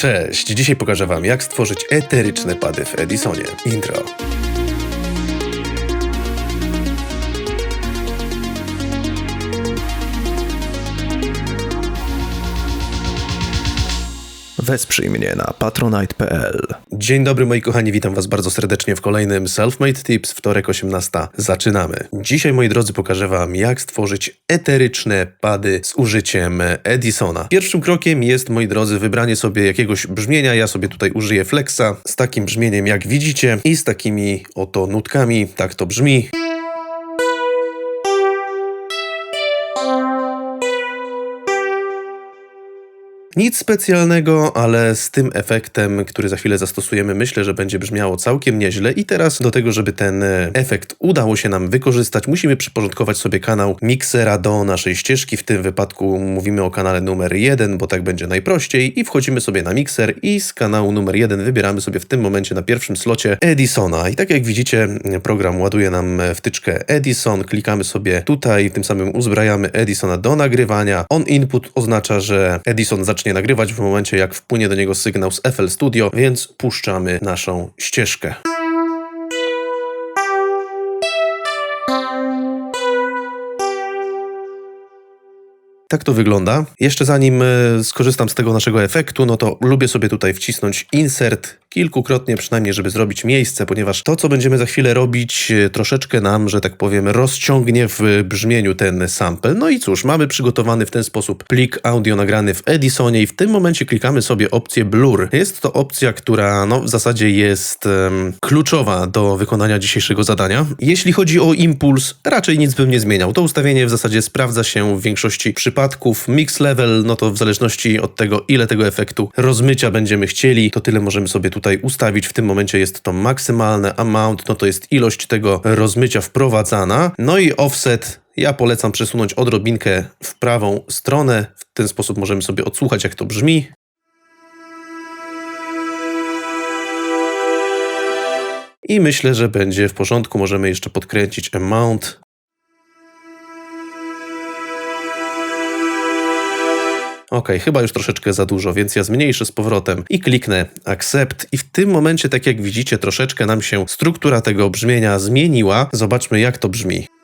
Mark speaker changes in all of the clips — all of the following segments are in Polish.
Speaker 1: Cześć! Dzisiaj pokażę Wam, jak stworzyć eteryczne pady w Edisonie. Intro.
Speaker 2: Wesprzyj mnie na patronite.pl.
Speaker 1: Dzień dobry moi kochani, witam Was bardzo serdecznie w kolejnym Selfmade Tips, wtorek 18. Zaczynamy. Dzisiaj moi drodzy pokażę Wam, jak stworzyć eteryczne pady z użyciem Edisona. Pierwszym krokiem jest, moi drodzy, wybranie sobie jakiegoś brzmienia. Ja sobie tutaj użyję Flexa z takim brzmieniem, jak widzicie, i z takimi oto nutkami. Tak to brzmi. Nic specjalnego, ale z tym efektem, który za chwilę zastosujemy, myślę, że będzie brzmiało całkiem nieźle. I teraz do tego, żeby ten e, efekt udało się nam wykorzystać, musimy przyporządkować sobie kanał miksera do naszej ścieżki. W tym wypadku mówimy o kanale numer 1, bo tak będzie najprościej. I wchodzimy sobie na mikser i z kanału numer 1 wybieramy sobie w tym momencie na pierwszym slocie Edisona. I tak jak widzicie, program ładuje nam wtyczkę Edison. Klikamy sobie tutaj, tym samym uzbrajamy Edisona do nagrywania. On input oznacza, że Edison zaczyna zacznie nagrywać w momencie, jak wpłynie do niego sygnał z FL Studio, więc puszczamy naszą ścieżkę. Tak to wygląda. Jeszcze zanim e, skorzystam z tego naszego efektu, no to lubię sobie tutaj wcisnąć insert kilkukrotnie przynajmniej, żeby zrobić miejsce, ponieważ to, co będziemy za chwilę robić, e, troszeczkę nam, że tak powiem, rozciągnie w brzmieniu ten sample. No i cóż, mamy przygotowany w ten sposób plik audio nagrany w Edisonie i w tym momencie klikamy sobie opcję Blur. Jest to opcja, która no, w zasadzie jest um, kluczowa do wykonania dzisiejszego zadania. Jeśli chodzi o impuls, raczej nic bym nie zmieniał. To ustawienie w zasadzie sprawdza się w większości przypadków mix level, no to w zależności od tego, ile tego efektu rozmycia będziemy chcieli, to tyle możemy sobie tutaj ustawić. W tym momencie jest to maksymalne amount, no to jest ilość tego rozmycia wprowadzana. No i offset ja polecam przesunąć odrobinkę w prawą stronę. W ten sposób możemy sobie odsłuchać, jak to brzmi. I myślę, że będzie w porządku. Możemy jeszcze podkręcić amount. Ok, chyba już troszeczkę za dużo, więc ja zmniejszę z powrotem i kliknę Accept i w tym momencie, tak jak widzicie, troszeczkę nam się struktura tego brzmienia zmieniła. Zobaczmy jak to brzmi.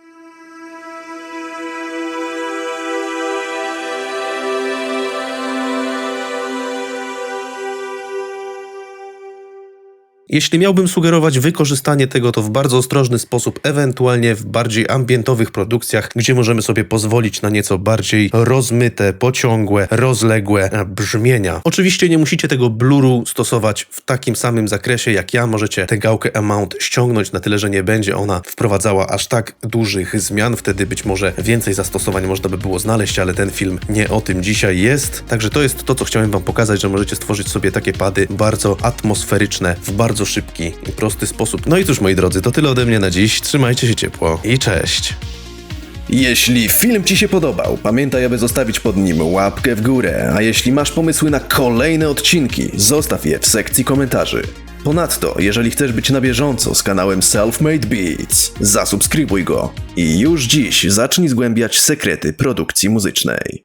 Speaker 1: Jeśli miałbym sugerować wykorzystanie tego, to w bardzo ostrożny sposób, ewentualnie w bardziej ambientowych produkcjach, gdzie możemy sobie pozwolić na nieco bardziej rozmyte, pociągłe, rozległe brzmienia. Oczywiście nie musicie tego bluru stosować w takim samym zakresie jak ja. Możecie tę gałkę amount ściągnąć na tyle, że nie będzie ona wprowadzała aż tak dużych zmian. Wtedy być może więcej zastosowań można by było znaleźć, ale ten film nie o tym dzisiaj jest. Także to jest to, co chciałem Wam pokazać, że możecie stworzyć sobie takie pady bardzo atmosferyczne, w bardzo bardzo szybki i prosty sposób. No i cóż, moi drodzy, to tyle ode mnie na dziś. Trzymajcie się ciepło i cześć.
Speaker 2: Jeśli film Ci się podobał, pamiętaj, aby zostawić pod nim łapkę w górę, a jeśli masz pomysły na kolejne odcinki, zostaw je w sekcji komentarzy. Ponadto, jeżeli chcesz być na bieżąco z kanałem Selfmade Beats, zasubskrybuj go i już dziś zacznij zgłębiać sekrety produkcji muzycznej.